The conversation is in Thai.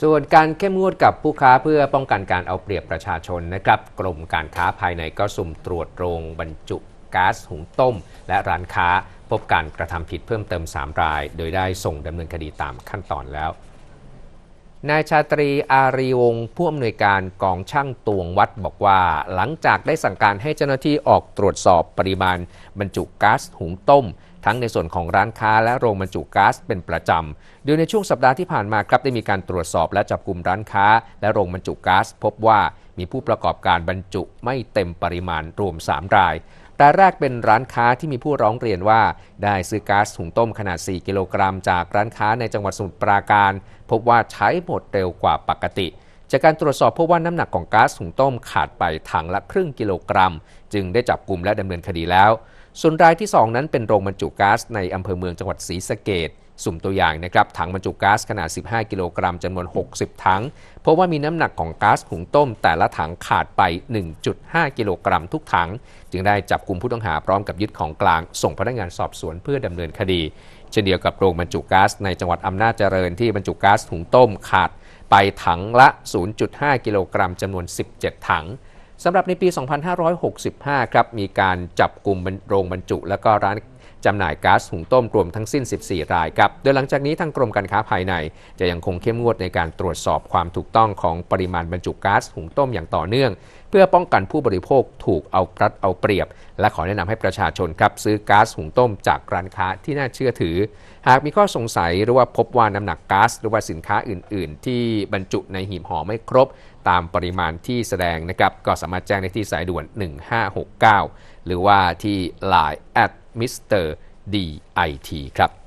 ส่วนการเข้มงวดกับผู้ค้าเพื่อป้องกันการเอาเปรียบประชาชนนะครับ กรมการค้าภายในก็สุ่มตรวจโรงบรรจุก๊าซหุงต้ม และร้านค้าพบการกระทำผิดเพิ่มเติม 3 ราย โดยได้ส่งดำเนินคดีตามขั้นตอนแล้ว นายชาตรีอารีวงศ์ผู้อำนวยการกองช่างตวงวัดบอกว่า หลังจากได้สั่งการให้เจ้าหน้าที่ออกตรวจสอบปริมาณบรรจุก๊าซหุงต้ม ทั้งในส่วนของร้านค้าและโรงบรรจุก๊าซเป็นประจำโดยในช่วงสัปดาห์ที่ผ่านมาครับได้มีการตรวจสอบและจับกลุ่มร้านค้า และโรงบรรจุก๊าซพบว่ามีผู้ประกอบการบรรจุไม่เต็มปริมาณรวม 3 รายรายแรกเป็นร้านค้าที่มีผู้ร้องเรียนว่า ได้ซื้อก๊าซหุงต้มขนาด 4 กิโลกรัม จากร้านค้าในจังหวัดสมุทรปราการ พบว่าใช้หมดเร็วกว่าปกติ จากการตรวจสอบพบว่าน้ำหนักของก๊าซหุงต้มขาดไปถังละครึ่งกิโลกรัม จึงได้จับกลุ่มและดำเนินคดีแล้ว ส่วนรายที่ 2 นั้นเป็นโรงบรรจุก๊าซในอำเภอเมืองจังหวัดศรีสะเกดสุ่มตัวอย่างนะครับถังบรรจุก๊าซขนาด 15 กิโลกรัมจำนวน 60 ถังพราะว่ามีน้ำหนักของก๊าซหุงต้ม แต่ละถังขาดไป 1.5 กิโลกรัมทุกถัง จึงได้จับกลุ่มผู้ต้องหาพร้อมกับยึดของกลาง ส่งพนักงานสอบสวนเพื่อดำเนินคดี เช่นเดียวกับโรงบรรจุก๊าซในจังหวัดอำนาจเจริญที่บรรจุก๊าซหุงต้มขาดไปถังละ 0.5 กิโลกรัมจำนวน 17 ถัง สำหรับในปี 2565 ครับ มีการจับกลุ่มโรงบรรจุ และก็ร้าน จำหน่ายก๊าซหุงต้มรวมทั้งสิ้น 14 รายครับ โดยหลังจากนี้ทางกรมการค้าภายใน จะยังคงเข้มงวดในการตรวจสอบความถูกต้องของปริมาณบรรจุก๊าซหุงต้มอย่างต่อเนื่อง เพื่อป้องกันผู้บริโภคถูกเอารัดเอาเปรียบ และขอแนะนำให้ประชาชนครับซื้อก๊าซหุงต้มจากร้านค้าที่น่าเชื่อถือ หากมีข้อสงสัยหรือว่าพบว่าน้ำหนักก๊าซหรือว่าสินค้าอื่น ๆ ที่บรรจุในหีบห่อไม่ครบ ตามปริมาณที่แสดงนะครับก็สามารถแจ้งได้ที่สายด่วน 1569 หรือว่าที่ Line at Mr. DIT ครับ